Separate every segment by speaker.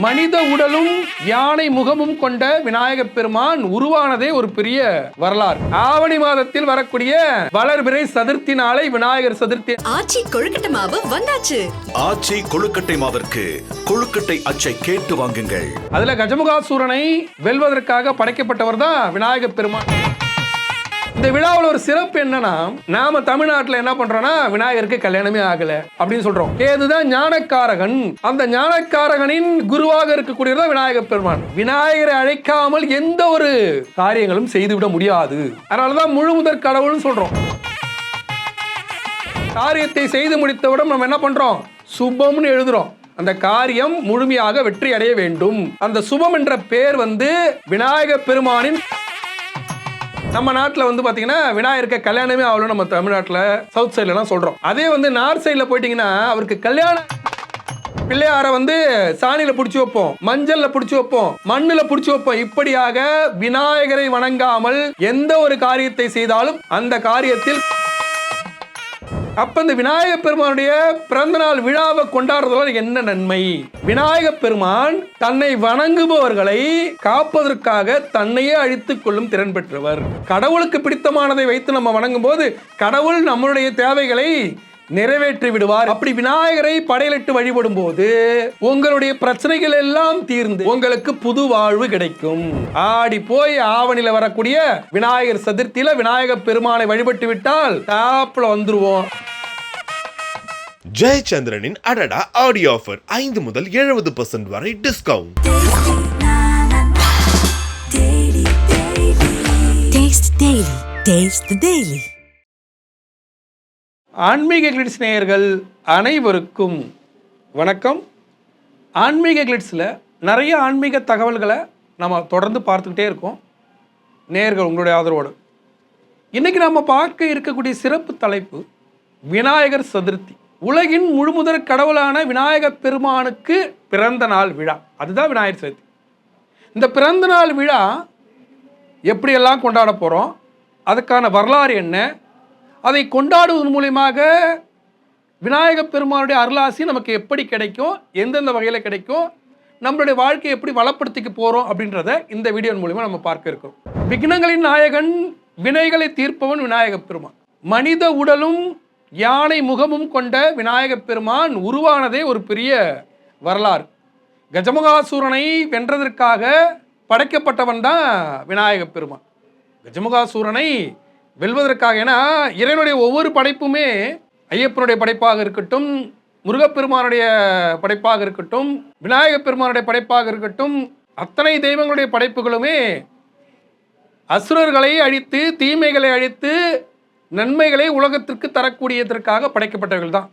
Speaker 1: மனித உடலும் யானை முகமும் கொண்ட விநாயகப் பெருமான் உருவானதே ஒரு பெரிய வரலாறு. ஆவணி மாதத்தில் வரக்கூடிய வளர்பிறை சதுர்த்தி நாளை விநாயகர் சதுர்த்தி.
Speaker 2: ஆச்சி கொழுக்கட்டை மாவு வந்தாச்சு.
Speaker 3: ஆச்சி கொழுக்கட்டை மாவிற்கு கொழுக்கட்டை அச்சை கேட்டு வாங்குங்கள்.
Speaker 1: அதுல கஜமுகாசூரனை வெல்வதற்காக படைக்கப்பட்டவர் தான் விநாயகப் பெருமான். இந்த விழாவில் ஒரு சிறப்பு என்னன்னா நாம தமிழ்நாட்டில் என்ன பண்றோம்னா விநாயகருக்கு கல்யாணமே ஆகல அப்படின்னு சொல்றோம். ஏதுதான் ஞானக்காரகன் அந்த ஞானக்காரகனின் குருவாக இருக்கக்கூடியதான் விநாயகர் பெருமான். விநாயகரை அழைக்காமல் எந்த ஒரு காரியங்களும் செய்துவிட முடியாது. அதனாலதான் முழு முதற் கடவுள்னு சொல்றோம். காரியத்தை செய்து முடித்தவுடன் நம்ம என்ன பண்றோம்? சுபம்னு எழுதுறோம். அந்த காரியம் முழுமையாக வெற்றி அடைய வேண்டும். அந்த சுபம் என்ற பெயர் வந்து விநாயக பெருமானின் நம்ம நாட்டில் வந்து பார்த்தீங்கன்னா விநாயகருக்கு கல்யாணமே அவ்வளோ நம்ம தமிழ்நாட்டில் சவுத் சைட்லலாம் சொல்கிறோம் அதே வந்து நார்த் சைடில் போயிட்டீங்கன்னா அவருக்கு கல்யாணம் பிள்ளையாரை வந்து சாணியில பிடிச்சி வைப்போம் மஞ்சள்ல பிடிச்சி வைப்போம் மண்ணுல பிடிச்சி வைப்போம். இப்படியாக விநாயகரை வணங்காமல் எந்த ஒரு காரியத்தை செய்தாலும் அந்த காரியத்தில் அப்ப இந்த விநாயக பெருமானுடைய பிறந்த நாள் விழாவை கொண்டாடுறதுல என்ன நன்மை? விநாயக பெருமான் தன்னை வணங்குபவர்களை காப்பதற்காக தன்னையே அழித்துக் கொள்ளும் திறன் பெற்றவர். கடவுளுக்கு பிடித்தமானதை வைத்து நம்ம வணங்கும் போது கடவுள் நம்மளுடைய தேவைகளை நிறைவேற்றி விடுவார் அப்படி விநாயகரை படையலிட்டு வழிபடும் போது உங்களுடைய பிரச்சனைகள் எல்லாம் தீர்ந்து உங்களுக்கு புது வாழ்வு கிடைக்கும் ஆடி போய் ஆவணில வரக்கூடிய விநாயகர் சதுர்த்தியில விநாயகர் பெருமானை வழிபட்டு விட்டால் டாப்ல வந்துருவோம்
Speaker 4: ஜெயச்சந்திரனின் அடடா ஆடியோ ஆஃபர் ஐந்து முதல் எழுபது பர்சன்ட் வரை discount
Speaker 5: Taste Daily. Taste the Daily.
Speaker 1: ஆன்மீக கிளிட்ஸ் நேயர்கள் அனைவருக்கும் வணக்கம். ஆன்மீக கிளிட்ஸில் நிறைய ஆன்மீக தகவல்களை நம்ம தொடர்ந்து பார்த்துக்கிட்டே இருக்கோம். நேயர்கள் உங்களுடைய ஆதரவோடு. இன்றைக்கி நம்ம பார்க்க இருக்கக்கூடிய சிறப்பு தலைப்பு விநாயகர் சதுர்த்தி. உலகின் முழுமுதற் கடவுளான விநாயகப் பெருமானுக்கு பிறந்த நாள் விழா. அதுதான் விநாயகர் சதுர்த்தி. இந்த பிறந்த நாள் விழா எப்படியெல்லாம் கொண்டாட போகிறோம் அதுக்கான வரலாறு என்ன? அதை கொண்டாடுவதன் மூலியமாக விநாயகப் பெருமானுடைய அருளாசி நமக்கு எப்படி கிடைக்கும் எந்தெந்த வகையில் கிடைக்கும் நம்மளுடைய வாழ்க்கையை எப்படி வளப்படுத்திக்க போகிறோம் அப்படின்றத இந்த வீடியோ மூலிமா நம்ம பார்க்க இருக்கிறோம். விக்னங்களின் நாயகன் வினைகளை தீர்ப்பவன் விநாயகப் பெருமான். மனித உடலும் யானை முகமும் கொண்ட விநாயகப் பெருமான் உருவானதே ஒரு பெரிய வரலாறு. கஜமுகாசூரனை வென்றதற்காக படைக்கப்பட்டவன் தான் விநாயகப் பெருமான். கஜமுகாசூரனை வெல்வதற்காக. ஏன்னா இறைவனுடைய ஒவ்வொரு படைப்புமே ஐயப்பனுடைய படைப்பாக இருக்கட்டும் முருகப்பெருமானுடைய படைப்பாக இருக்கட்டும் விநாயக பெருமானுடைய படைப்பாக இருக்கட்டும் அத்தனை தெய்வங்களுடைய படைப்புகளுமே அசுரர்களை அழித்து தீமைகளை அழித்து நன்மைகளை உலகத்திற்கு தரக்கூடியதற்காக படைக்கப்பட்டவர்கள் தான்.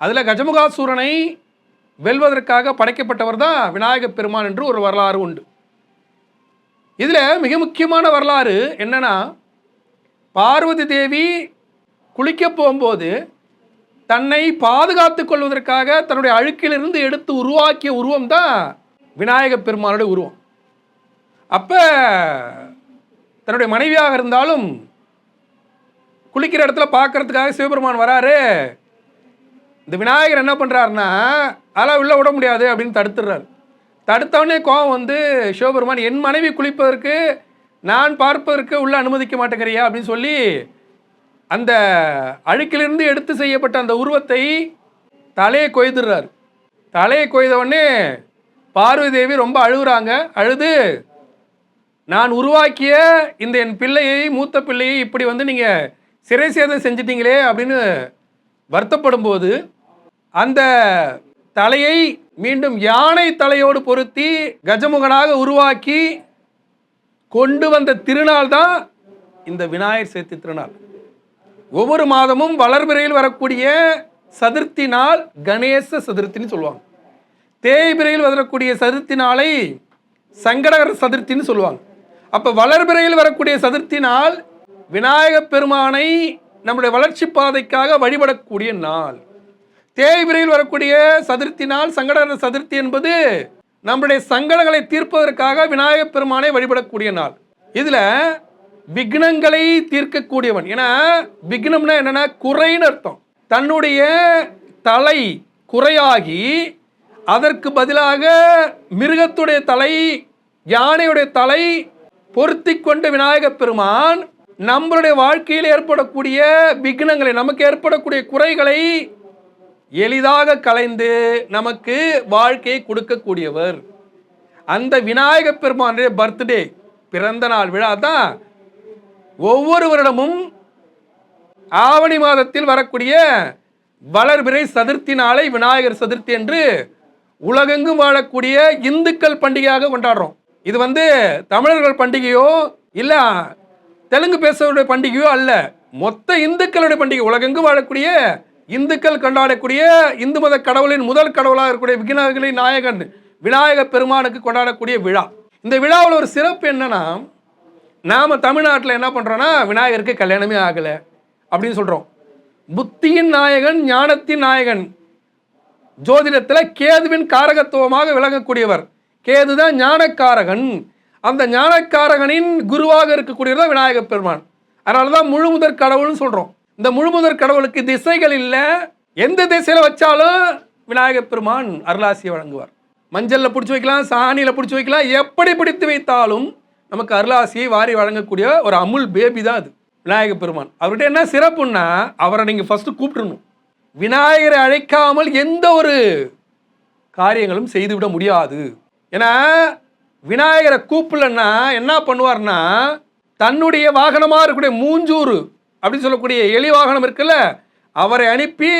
Speaker 1: அதில் கஜமுகாசூரனை வெல்வதற்காக படைக்கப்பட்டவர் தான் விநாயக பெருமான் என்று ஒரு வரலாறு உண்டு. இதில் மிக முக்கியமான வரலாறு என்னென்னா பார்வதி தேவி குளிக்க போகும்போது தன்னை பாதுகாத்து கொள்வதற்காக தன்னுடைய அழுக்கிலிருந்து எடுத்து உருவாக்கிய உருவம் தான் விநாயக பெருமானுடைய உருவம். அப்போ தன்னுடைய மனைவியாக இருந்தாலும் குளிக்கிற இடத்துல பார்க்கறதுக்காக சிவபெருமான் வராரு. இந்த விநாயகர் என்ன பண்ணுறாருன்னா அதெல்லாம் உள்ள விட முடியாது அப்படின்னு தடுத்துடுறாரு. தடுத்தவொடனே கோவம் வந்து சிவபெருமான் என் மனைவி குளிப்பதற்கு நான் பார்ப்பதற்கு உள்ள அனுமதிக்க மாட்டேங்கிறியா? அப்படின்னு சொல்லி அந்த அழுக்கிலிருந்து எடுத்து செய்யப்பட்ட அந்த உருவத்தை தலையை கொய்துடுறார். தலையை கொய்தவொடனே பார்வதி தேவி ரொம்ப அழுகுறாங்க. அழுது நான் உருவாக்கிய இந்த என் பிள்ளையை மூத்த பிள்ளையை இப்படி வந்து நீங்கள் சிறை சேதம் செஞ்சிட்டீங்களே அப்படின்னு வருத்தப்படும் போது அந்த தலையை மீண்டும் யானை தலையோடு பொருத்தி கஜமுகனாக உருவாக்கி கொண்டு வந்த திருநாள் தான் இந்த விநாயகர் சதுர்த்தி திருநாள். ஒவ்வொரு மாதமும் வளர்பிறையில் வரக்கூடிய சதுர்த்தி நாள் கணேச சதுர்த்தின்னு சொல்லுவாங்க. தேய்பிரையில் வரக்கூடிய சதுர்த்தி நாளை சங்கடகர சதுர்த்தின்னு சொல்லுவாங்க. அப்போ வளர்பிறையில் வரக்கூடிய சதுர்த்தி நாள் விநாயகப் பெருமானை நம்முடைய வளர்ச்சி பாதைக்காக வழிபடக்கூடிய நாள். தேய்பிரையில் வரக்கூடிய சதுர்த்தி நாள் சங்கடகர சதுர்த்தி என்பது நம்முடைய சங்கடங்களை தீர்ப்பதற்காக விநாயகப் பெருமானை வழிபடக்கூடிய நாள். இதில் விக்னங்களை தீர்க்கக்கூடியவன். ஏன்னா விக்னம்னா என்னென்னா குறைன்னு அர்த்தம். தன்னுடைய தலை குறையாகி அதற்கு பதிலாக மிருகத்துடைய தலை யானையுடைய தலை பொருத்தி கொண்ட விநாயகப் பெருமான் நம்மளுடைய வாழ்க்கையில் ஏற்படக்கூடிய விக்னங்களை நமக்கு ஏற்படக்கூடிய குறைகளை எளிதாக கலைந்து நமக்கு வாழ்க்கையை கொடுக்கக்கூடியவர். அந்த விநாயக பெருமானுடைய பர்த்டே பிறந்த நாள் விழா தான் ஒவ்வொரு வருடமும் ஆவணி மாதத்தில் வரக்கூடிய வளர்பிறை சதுர்த்தி நாளை விநாயகர் சதுர்த்தி என்று உலகெங்கும் வாழக்கூடிய இந்துக்கள் பண்டிகையாக கொண்டாடுறோம். இது வந்து தமிழர்கள் பண்டிகையோ இல்ல தெலுங்கு பேசுவருடைய பண்டிகையோ அல்ல. மொத்த இந்துக்களுடைய பண்டிகை உலகெங்கும் வாழக்கூடிய இந்துக்கள் கொண்டாடக்கூடிய இந்து மத கடவுளின் முதல் கடவுளாக இருக்கக்கூடிய விநாயகரின் நாயகன் விநாயக பெருமானுக்கு கொண்டாடக்கூடிய விழா. இந்த விழாவில் ஒரு சிறப்பு என்னன்னா நாம் தமிழ்நாட்டில் என்ன பண்ணுறோன்னா விநாயகருக்கு கல்யாணமே ஆகலை அப்படின்னு சொல்கிறோம் புத்தியின் நாயகன் ஞானத்தின் நாயகன் ஜோதிடத்தில் கேதுவின் காரகத்துவமாக விளங்கக்கூடியவர். கேது தான் ஞானக்காரகன். அந்த ஞானக்காரகனின் குருவாக இருக்கக்கூடியவர் தான் விநாயகப் பெருமான். அதனால தான் முழுமுதற் கடவுள்னு சொல்கிறோம் இந்த முழுமுதற் கடவுளுக்கு திசைகள் இல்லை. எந்த திசையில் வச்சாலும் விநாயகப் பெருமான் அருளாசியை வழங்குவார். மஞ்சளில் பிடிச்சி வைக்கலாம் சாணியில் பிடிச்சி வைக்கலாம் எப்படி பிடித்து வைத்தாலும் நமக்கு அருளாசியை வாரி வழங்கக்கூடிய ஒரு அமுல் பேபி தான் அது விநாயகப் பெருமான். அவர்கிட்ட என்ன சிறப்புன்னா அவரை நீங்கள் ஃபஸ்ட்டு கூப்பிட்டுருணும் விநாயகரை அழைக்காமல் எந்த ஒரு காரியங்களும் செய்துவிட முடியாது. ஏன்னா விநாயகரை கூப்பிடலன்னா என்ன பண்ணுவார்னா தன்னுடைய வாகனமாக இருக்கக்கூடிய மூஞ்சூறு அப்படின்னு சொல்லக்கூடிய எளிவாகனம் இருக்குல்ல அவரை அனுப்பி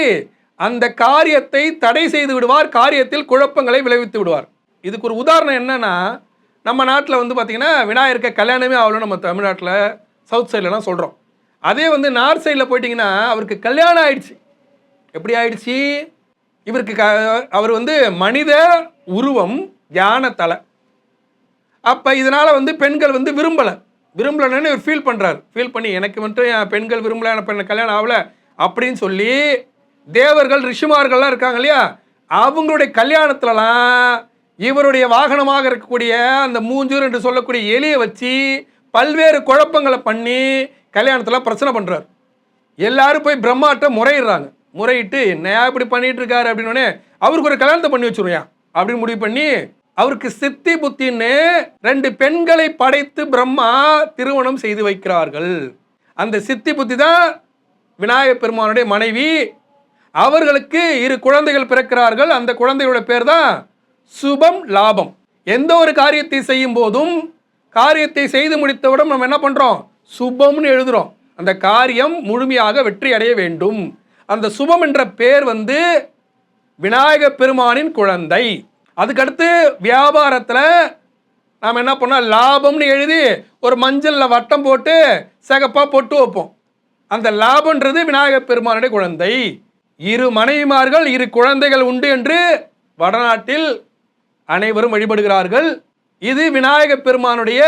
Speaker 1: அந்த காரியத்தை தடை செய்து விடுவார் காரியத்தில் குழப்பங்களை விளைவித்து விடுவார். இதுக்கு ஒரு உதாரணம் என்னன்னா நம்ம நாட்டில் வந்து பார்த்திங்கன்னா விநாயகருக்கு கல்யாணமே ஆகலும் நம்ம தமிழ்நாட்டில் சவுத் சைட்லலாம் சொல்கிறோம் அதே வந்து நார்த் சைடில் போயிட்டிங்கன்னா அவருக்கு கல்யாணம் ஆயிடுச்சு. எப்படி ஆயிடுச்சு? இவருக்கு க அவர் வந்து மனித உருவம் யான தலை அப்போ இதனால் வந்து பெண்கள் வந்து விரும்பலை. விரும்பலன்னு இவர் ஃபீல் பண்ணுறாரு ஃபீல் பண்ணி எனக்கு மட்டும் என் பெண்கள் விரும்பல எனக்கு கல்யாணம் ஆகலை அப்படின்னு சொல்லி தேவர்கள் ரிஷிமார்கள்லாம் இருக்காங்க இல்லையா? அவங்களுடைய கல்யாணத்துலலாம் இவருடைய வாகனமாக இருக்கக்கூடிய அந்த மூஞ்சூர் என்று சொல்லக்கூடிய எலியை வச்சு பல்வேறு குழப்பங்களை பண்ணி கல்யாணத்தில் பிரச்சனை பண்ணுறார் எல்லாரும் போய் பிரம்மாட்ட முறையிடுறாங்க. முறையிட்டு என்னையா இப்படி பண்ணிட்டு இருக்காரு? அப்படின்னோடனே அவருக்கு ஒரு கல்யாணத்தை பண்ணி வச்சுருவியா அப்படின்னு முடிவு பண்ணி அவருக்கு சித்தி புத்தின்னு ரெண்டு பெண்களை படைத்து பிரம்மா திருமணம் செய்து வைக்கிறார்கள். அந்த சித்தி புத்தி தான் விநாயகப் பெருமானுடைய மனைவி. அவர்களுக்கு இரு குழந்தைகள் பிறக்கிறார்கள். அந்த குழந்தையோட பேர் தான் சுபம் லாபம். எந்த ஒரு காரியத்தை செய்யும் போதும் காரியத்தை செய்து முடித்தவுடன் நம்ம என்ன பண்ணுறோம் சுபம்னு எழுதுறோம். அந்த காரியம் முழுமையாக வெற்றி அடைய வேண்டும். அந்த சுபம் என்ற பேர் வந்து விநாயகப் பெருமானின் குழந்தை. அதுக்கடுத்து வியாபாரத்தில் நாம் என்ன பண்ணோம்? லாபம்னு எழுதி ஒரு மஞ்சளில் வட்டம் போட்டு சிகப்பாக பொட்டு வைப்போம். அந்த லாபன்றது விநாயகப் பெருமானுடைய குழந்தை. இரு மனைவிமார்கள் இரு குழந்தைகள் உண்டு என்று வடநாட்டில் அனைவரும் வழிபடுகிறார்கள். இது விநாயகப் பெருமானுடைய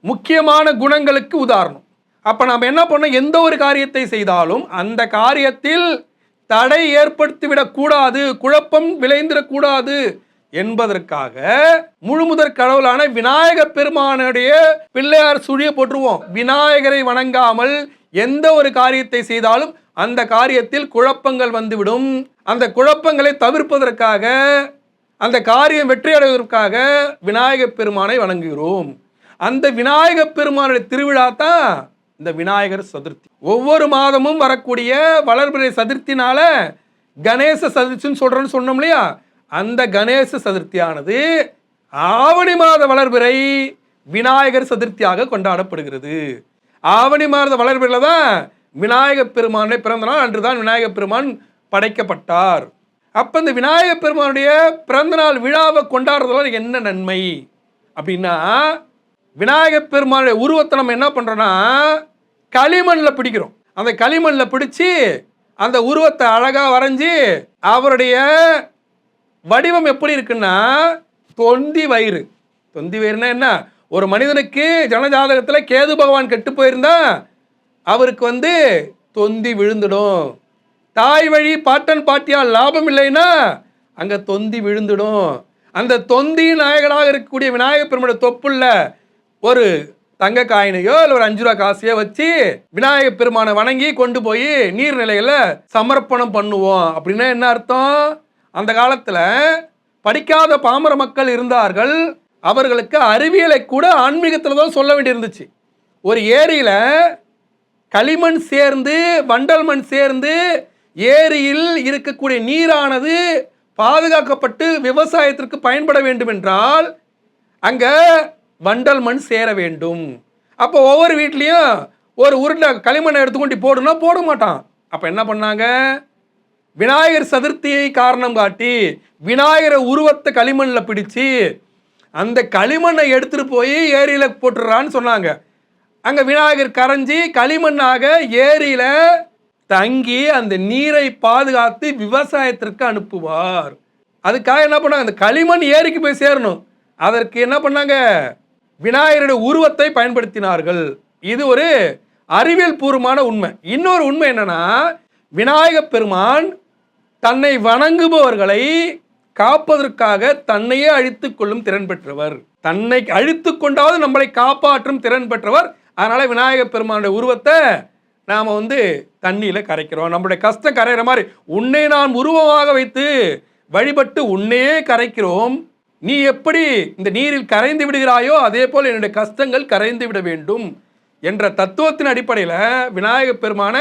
Speaker 1: முக்கியமான குணங்களுக்கு உதாரணம். அப்போ நாம் என்ன பண்ணோம்? எந்த ஒரு காரியத்தை செய்தாலும் அந்த காரியத்தில் தடை ஏற்படுத்திவிடக் கூடாது குழப்பம் விளைந்திடக்கூடாது என்பதற்காக முழுமுதற் கடவுளான விநாயகர் பெருமானுடைய பிள்ளையார் சுழிய போட்டுருவோம் விநாயகரை வணங்காமல் எந்த ஒரு காரியத்தை செய்தாலும் அந்த காரியத்தில் குழப்பங்கள் வந்துவிடும். அந்த குழப்பங்களை தவிர்ப்பதற்காக அந்த காரியம் வெற்றி அடைவதற்காக விநாயகப் பெருமானை வணங்குகிறோம். அந்த விநாயகப் பெருமானுடைய திருவிழா தான் இந்த விநாயகர் சதுர்த்தி. ஒவ்வொரு மாதமும் வரக்கூடிய வளர்பிறை சதுர்த்தினால கணேச சதுர்த்தின்னு சொல்கிறோன்னு சொன்னோம் இல்லையா? அந்த கணேச சதுர்த்தியானது ஆவணி மாத வளர்பிறை விநாயகர் சதுர்த்தியாக கொண்டாடப்படுகிறது. ஆவணி மாத வளர்பிறையில் தான் விநாயகப் பெருமானுடைய பிறந்த நாள். அன்று தான் விநாயகப் பெருமான் படைக்கப்பட்டார். அப்போ இந்த விநாயகப் பெருமானுடைய பிறந்தநாள் விழாவை கொண்டாடுறதுல என்ன நன்மை? அப்படின்னா விநாயகப் பெருமானுடைய உருவத்தை நம்ம என்ன பண்ணுறோன்னா களிமண்ணில் பிடிக்கிறோம். அந்த களிமண்ணில் பிடிச்சி அந்த உருவத்தை அழகாக வரைஞ்சி அவருடைய வடிவம் எப்படி இருக்குன்னா தொந்தி வயிறு. தொந்தி வயிறுனா என்ன? ஒரு மனிதனுக்கு ஜனஜாதகத்தில் கேது பகவான் கெட்டு போயிருந்தா அவருக்கு வந்து தொந்தி விழுந்துடும். தாய் வழி பாட்டன் பாட்டியால் லாபம் இல்லைன்னா அங்கே தொந்தி விழுந்துடும். அந்த தொந்தி நாயகனாக இருக்கக்கூடிய விநாயகப் பெருமானுடைய தொப்புள்ள ஒரு தங்க காயினையோ இல்லை ஒரு அஞ்சு ரூபா காசையோ வச்சு விநாயகர் பெருமானை வணங்கி கொண்டு போய் நீர்நிலைகளை சமர்ப்பணம் பண்ணுவோம். அப்படின்னா என்ன அர்த்தம்? அந்த காலத்தில் படிக்காத பாமர மக்கள் இருந்தார்கள். அவர்களுக்கு அறிவியலை கூட ஆன்மீகத்தில் தான் சொல்ல வேண்டியிருந்துச்சு. ஒரு ஏரியில் களிமண் சேர்ந்து வண்டல் மண் சேர்ந்து ஏரியில் இருக்கக்கூடிய நீரானது பாதுகாக்கப்பட்டு விவசாயத்திற்கு பயன்பட வேண்டும் என்றால் அங்கே வண்டல் மண் சேர வேண்டும். அப்போ ஒவ்வொரு வீட்லேயும் ஒரு உருண்டை களிமண்ணை எடுத்துக்கொண்டு போடுனா போட மாட்டான். அப்போ என்ன பண்ணாங்க? விநாயகர் சதுர்த்தியை காரணம் காட்டி விநாயகரை உருவத்தை களிமண்ணில் பிடிச்சு அந்த களிமண்ணை எடுத்துட்டு போய் ஏரியில் போட்டுடுறான்னு சொன்னாங்க. அங்கே விநாயகர் கரைஞ்சி களிமண்ணாக ஏரியில் தங்கி அந்த நீரை பாதுகாத்து விவசாயத்திற்கு அனுப்புவார். அதுக்காக என்ன பண்ணாங்க? அந்த களிமண் ஏரிக்கு போய் சேரணும். அதற்கு என்ன பண்ணாங்க? விநாயகருடைய உருவத்தை பயன்படுத்தினார்கள். இது ஒரு அறிவியல் பூர்வமான உண்மை. இன்னொரு உண்மை என்னன்னா விநாயகப் பெருமான் தன்னை வணங்குபவர்களை காப்பதற்காக தன்னையே அழித்து கொள்ளும் திறன் பெற்றவர். தன்னை அழித்து கொண்டாவது நம்மளை காப்பாற்றும் திறன் பெற்றவர். அதனால விநாயக பெருமானுடைய உருவத்தை நாம் வந்து தண்ணியில் கரைக்கிறோம். நம்மளுடைய கஷ்டம் கரைகிற மாதிரி உன்னை நான் உருவமாக வைத்து வழிபட்டு உன்னையே கரைக்கிறோம். நீ எப்படி இந்த நீரில் கரைந்து விடுகிறாயோ அதே போல் என்னுடைய கஷ்டங்கள் கரைந்து விட வேண்டும் என்ற தத்துவத்தின் அடிப்படையில் விநாயகப் பெருமான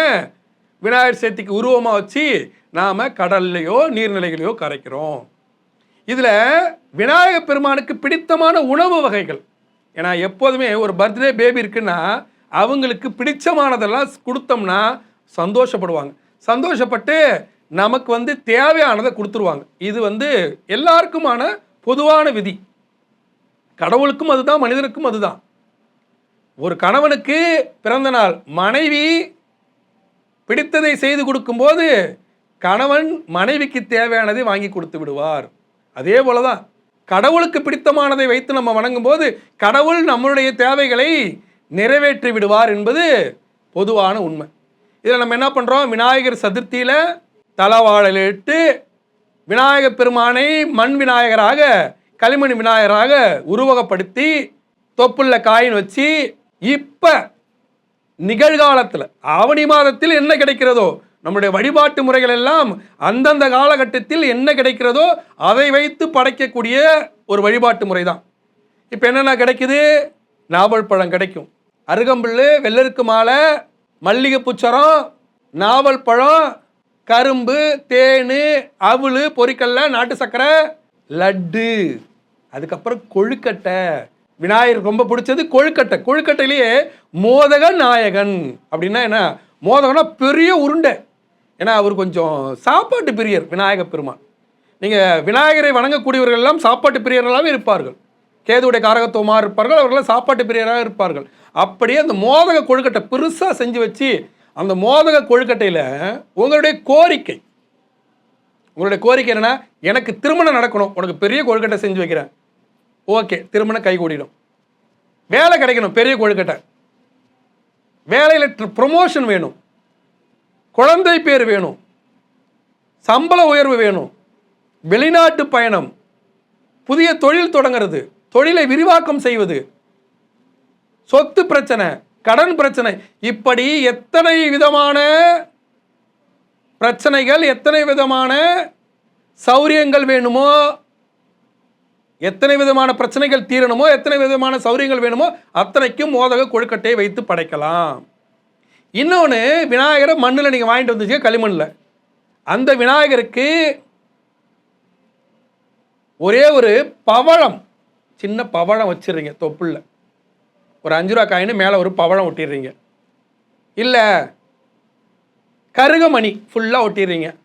Speaker 1: விநாயகர் சேர்த்திக்கு உருவமாக வச்சு நாம் கடல்லையோ நீர்நிலைகளையோ கரைக்கிறோம். இதில் விநாயகப் பெருமானுக்கு பிடித்தமான உணவு வகைகள். ஏன்னா எப்போதுமே ஒரு பர்த்டே பேபி இருக்குன்னா அவங்களுக்கு பிடிச்சமானதெல்லாம் கொடுத்தோம்னா சந்தோஷப்படுவாங்க. சந்தோஷப்பட்டு நமக்கு வந்து தேவையானதை கொடுத்துருவாங்க. இது வந்து எல்லாருக்குமான பொதுவான விதி. கடவுளுக்கும் அதுதான் மனிதனுக்கும் அதுதான். ஒரு கணவனுக்கு பிறந்த நாள் மனைவி பிடித்ததை செய்து கொடுக்கும்போது கணவன் மனைவிக்கு தேவையானதை வாங்கி கொடுத்து விடுவார். அதே போல தான் கடவுளுக்கு பிடித்தமானதை வைத்து நம்ம வணங்கும்போது கடவுள் நம்மளுடைய தேவைகளை நிறைவேற்றி விடுவார் என்பது பொதுவான உண்மை. இதில் நம்ம என்ன பண்ணுறோம் விநாயகர் சதுர்த்தியில் தலவாழலிட்டு விநாயகப் பெருமானை மண் விநாயகராக களிமண் விநாயகராக உருவகப்படுத்தி தொப்புள்ள காயின் வச்சு இப்போ நிகழ்காலத்தில் ஆவணி மாதத்தில் என்ன கிடைக்கிறதோ நம்முடைய வழிபாட்டு முறைகள் எல்லாம் அந்தந்த காலகட்டத்தில் என்ன கிடைக்கிறதோ அதை வைத்து படைக்கக்கூடிய ஒரு வழிபாட்டு முறை தான் இப்போ என்னென்ன கிடைக்குது? நாவல் பழம் கிடைக்கும். அருகம்புல் வெள்ளருக்கு மாலை மல்லிகை பூச்சரம் நாவல் பழம் கரும்பு தேன் அவல் பொரிக்கல்ல நாட்டு சர்க்கரை லட்டு. அதுக்கப்புறம் கொழுக்கட்டை. விநாயகருக்கு ரொம்ப பிடிச்சது கொழுக்கட்டை. கொழுக்கட்டையிலேயே மோதக நாயகன். அப்படின்னா என்ன? மோதகம்னா பெரிய உருண்டை. ஏன்னா அவர் கொஞ்சம் சாப்பாட்டு பிரியர் விநாயக பெருமான். நீங்கள் விநாயகரை வணங்கக்கூடியவர்கள் எல்லாம் சாப்பாட்டு பிரியர்களாகவே இருப்பார்கள். கேதுடைய காரகத்துவமாக இருப்பார்கள் அவர்கள்லாம் சாப்பாட்டு பிரியராக இருப்பார்கள். அப்படியே அந்த மோதக கொழுக்கட்டை பெருசாக செஞ்சு வச்சு அந்த மோதக கொழுக்கட்டையில் உங்களுடைய கோரிக்கை. உங்களுடைய கோரிக்கை என்னன்னா எனக்கு திருமணம் நடக்கணும். உனக்கு பெரிய கொழுக்கட்டை செஞ்சு வைக்கிறேன். ஓகே திருமணம் கை கூடிடும் வேலை கிடைக்கணும் பெரிய கொழுக்கட்டை. வேலையில் ப்ரொமோஷன் வேணும். குழந்தை பேர் வேணும். சம்பள உயர்வு வேணும். வெளிநாட்டு பயணம். புதிய தொழில் தொடங்குறது. தொழிலை விரிவாக்கம் செய்வது. சொத்து பிரச்சனை. கடன் பிரச்சனை. இப்படி எத்தனை விதமான பிரச்சனைகள் எத்தனை விதமான சௌரியங்கள் வேணுமோ எத்தனை விதமான பிரச்சனைகள் தீரணுமோ எத்தனை விதமான சௌரியங்கள் வேணுமோ அத்தனைக்கும் மோதக கொழுக்கட்டையை வைத்து படைக்கலாம். இன்னொன்று விநாயகரை மண்ணில் நீங்கள் வாங்கிட்டு வந்துச்சு களிமண்ணில் அந்த விநாயகருக்கு ஒரே ஒரு பவழம் சின்ன பவழம் வச்சுருங்க தொப்புள்ள ஒரு அஞ்சு ரூபா காயின் மேலே ஒரு பவழம் ஒட்டிடுறீங்க. இல்லை கருகமணி ஃபுல்லாக ஒட்டிடுறீங்க.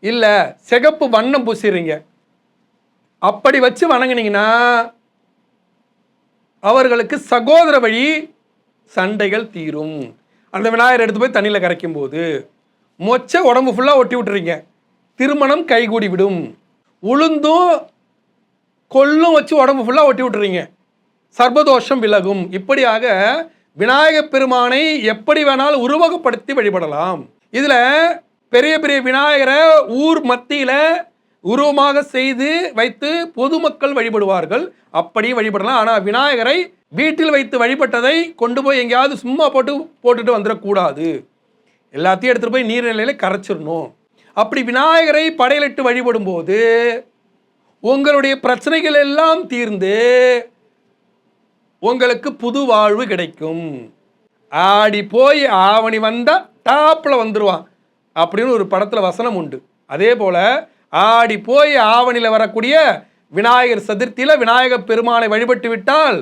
Speaker 1: இல்லை சிகப்பு வண்ணம் பூசிடுறீங்க. அப்படி வச்சு வணங்குனீங்கன்னா அவர்களுக்கு சகோதர வழி சண்டைகள் தீரும். அந்த விநாயகர் எடுத்து போய் தண்ணியில் கரைக்கும் போது மொச்ச உடம்பு ஃபுல்லாக ஒட்டி விட்டுறீங்க. திருமணம் கைகூடி விடும். உளுந்தும் கொள்ளும் வச்சு உடம்பு ஃபுல்லாக ஒட்டி விட்டுறீங்க. சர்வதோஷம் விலகும். இப்படியாக விநாயகப் பெருமானை எப்படி வேணாலும் உருவகப்படுத்தி வழிபடலாம். இதில் பெரிய பெரிய விநாயகரை ஊர் மத்தியில் உருவமாக செய்து வைத்து பொதுமக்கள் வழிபடுவார்கள். அப்படி வழிபடலாம். ஆனால் விநாயகரை வீட்டில் வைத்து வழிபட்டதை கொண்டு போய் எங்கேயாவது சும்மா போட்டு போட்டுட்டு வந்துடக்கூடாது. எல்லாத்தையும் எடுத்துகிட்டு போய் நீர்நிலையில் கரைச்சிடணும். அப்படி விநாயகரை படையலிட்டு வழிபடும்போது உங்களுடைய பிரச்சனைகள் எல்லாம் தீர்ந்து உங்களுக்கு புது வாழ்வு கிடைக்கும். ஆடி போய் ஆவணி வந்தால் டாப்பில் வந்துடுவான் அப்படின்னு ஒரு படத்தில் வசனம் உண்டு. அதே போல் ஆடி போய் ஆவணியில் வரக்கூடிய விநாயகர் சதுர்த்தியில் விநாயகர் பெருமானை வழிபட்டு விட்டால்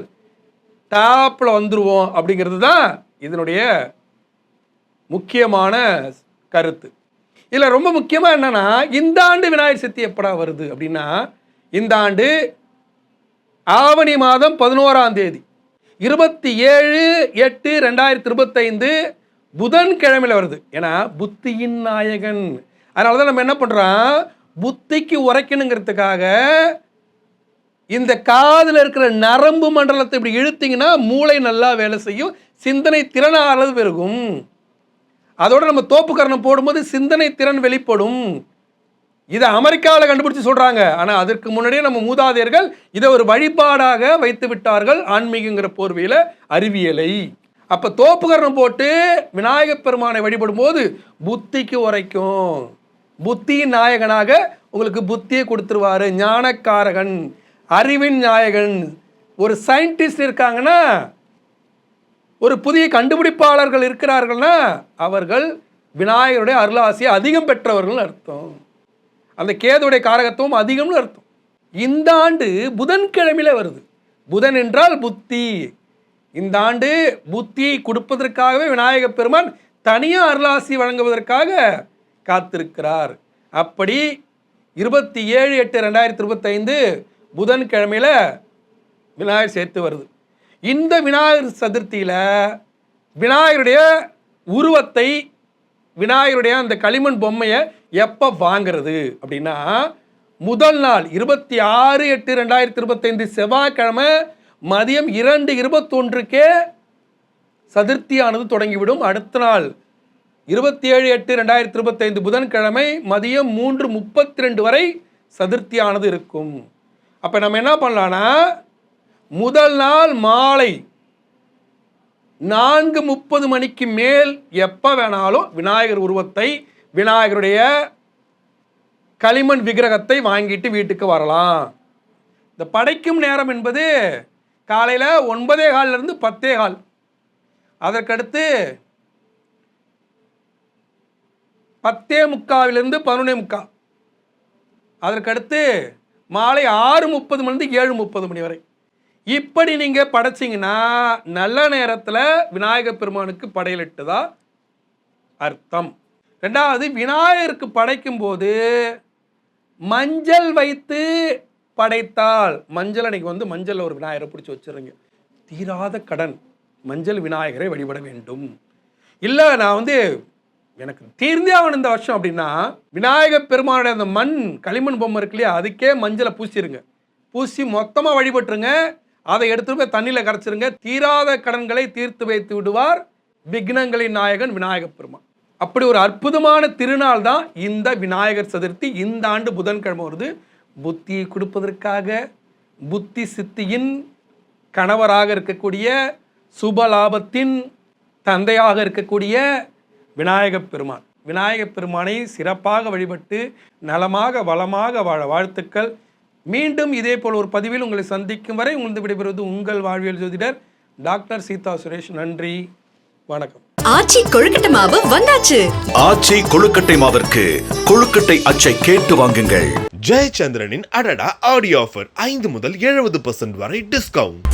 Speaker 1: டாப்பில் வந்துடுவோம் அப்படிங்கிறது தான் இதனுடைய முக்கியமான கருத்து. இதில் ரொம்ப முக்கியமாக என்னென்னா இந்த ஆண்டு விநாயகர் சதுர்த்தி எப்படா வருது அப்படின்னா இந்த ஆண்டு ஆவணி மாதம் பதினோராம் தேதி. இருபத்தி ஏழு எட்டு ரெண்டாயிரத்தி இருபத்தைந்து புதன்கிழமையில் வருது. ஏன்னா புத்தியின் நாயகன். அதனால தான் நம்ம என்ன பண்ணுறோம் புத்திக்கு உரைக்கணுங்கிறதுக்காக இந்த காதில் இருக்கிற நரம்பு மண்டலத்தை இப்படி இழுத்தீங்கன்னா மூளை நல்லா வேலை செய்யும். சிந்தனை திறன் அளவு பெருகும். அதோடு நம்ம தோப்புக்கரணம் போடும்போது சிந்தனை திறன் வெளிப்படும். இதை அமெரிக்காவில் கண்டுபிடிச்சு சொல்கிறாங்க ஆனால் அதற்கு முன்னாடியே நம்ம மூதாதையர்கள் இதை ஒரு வழிபாடாக வைத்து விட்டார்கள் ஆன்மீகங்கிற போர்வையில் அறிவியலை. அப்போ தோப்புகரணம் போட்டு விநாயகப் பெருமானை வழிபடும் போது புத்திக்கு உரைக்கும். புத்தியின் நாயகனாக உங்களுக்கு புத்தியை கொடுத்துருவாரு ஞானக்காரகன் அறிவின் நாயகன். ஒரு சயின்டிஸ்ட் இருக்காங்கன்னா ஒரு புதிய கண்டுபிடிப்பாளர்கள் இருக்கிறார்கள்னா அவர்கள் விநாயகருடைய அருளாசியை அதிகம் பெற்றவர்கள் அர்த்தம். அந்த கேதுடைய காரகத்துவம் அதிகம்னு அர்த்தம். இந்த ஆண்டு புதன்கிழமையில் வருது. புதன் என்றால் புத்தி. இந்த ஆண்டு புத்தியை கொடுப்பதற்காகவே விநாயக பெருமான் தனியாக அருளாசி வழங்குவதற்காக காத்திருக்கிறார். அப்படி இருபத்தி ஏழு எட்டு ரெண்டாயிரத்தி இருபத்தைந்து புதன்கிழமையில் விநாயகர் சேர்த்து வருது. இந்த விநாயகர் சதுர்த்தியில் விநாயகருடைய உருவத்தை விநாயகருடைய அந்த களிமண் பொம்மையை எப்போ வாங்குறது அப்படின்னா முதல் நாள் இருபத்தி ஆறு எட்டு ரெண்டாயிரத்தி இருபத்தைந்து செவ்வாய்க்கிழமை மதியம் இரண்டு இருபத்தொன்றுக்கே சதுர்த்தியானது தொடங்கிவிடும். அடுத்த நாள் இருபத்தி ஏழு எட்டு ரெண்டாயிரத்தி இருபத்தைந்து புதன்கிழமை மதியம் மூன்று முப்பத்தி ரெண்டு வரை சதுர்த்தியானது இருக்கும். அப்போ நம்ம என்ன பண்ணலான்னா முதல் நாள் மாலை நான்கு முப்பது மணிக்கு மேல் எப்போ வேணாலும் விநாயகர் உருவத்தை விநாயகருடைய களிமண் விக்கிரகத்தை வாங்கிட்டு வீட்டுக்கு வரலாம். இந்த படைக்கும் நேரம் என்பது காலையில் ஒன்பதே காலிலிருந்து பத்தே கால். அதற்கடுத்து பத்தே முக்காவிலிருந்து பதினொன்னே முக்கா அதற்கடுத்து மாலை ஆறு முப்பது மணிலேருந்து ஏழு முப்பது மணி வரை. இப்படி நீங்கள் படைச்சிங்கன்னா நல்ல நேரத்தில் விநாயகப் பெருமானுக்கு படையலிட்டு தான் அர்த்தம். ரெண்டாவது விநாயகருக்கு படைக்கும் போது மஞ்சள் வைத்து படைத்தால் மஞ்சள் அன்னைக்கு வந்து மஞ்சள் ஒரு விநாயகரை பிடிச்சி வச்சுருங்க தீராத கடன். மஞ்சள் விநாயகரை வழிபட வேண்டும். இல்லை நான் வந்து எனக்கு தீர்ந்தே ஆகணும் இந்த வருஷம் அப்படின்னா விநாயகர் பெருமானுடைய அந்த மண் களிமண் பொம்மை இருக்கு இல்லையா அதுக்கே மஞ்சளை பூசிடுங்க பூசி மொத்தமாக வழிபட்டுருங்க. அதை எடுத்துட்டு போய் தண்ணியில் கரைச்சிருங்க. தீராத கடன்களை தீர்த்து வைத்து விடுவார் விக்னங்களின் நாயகன் விநாயகப் பெருமான். அப்படி ஒரு அற்புதமான திருநாள் தான் இந்த விநாயகர் சதுர்த்தி. இந்த ஆண்டு புதன்கிழமை வருது. புத்தியை கொடுப்பதற்காக புத்தி சித்தியின் கணவராக இருக்கக்கூடிய சுபலாபத்தின் தந்தையாக இருக்கக்கூடிய விநாயகப் பெருமான். விநாயகப் பெருமானை சிறப்பாக வழிபட்டு நலமாக வளமாக வாழ வாழ்த்துக்கள். மீண்டும் இதே போல் ஒரு பதிவில் உங்களை சந்திக்கும் வரை உங்களுக்கு விடைபெறுவது உங்கள் வாழ்வியல் ஜோதிடர் டாக்டர் சீதா சுரேஷ். நன்றி. வணக்கம்.
Speaker 2: ஆச்சி கொழுக்கட்டை மாவு வந்தாச்சு
Speaker 3: ஆச்சி கொழுக்கட்டை மாவிற்கு கொழுக்கட்டை அச்சை கேட்டு வாங்குங்கள்
Speaker 4: ஜெயச்சந்திரனின் அடடா ஆடியோ ஆஃபர் ஐந்து முதல் எழுபது பர்சன்ட் வரை discount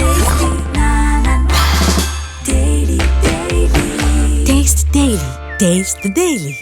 Speaker 5: Taste Daily. Taste the Daily.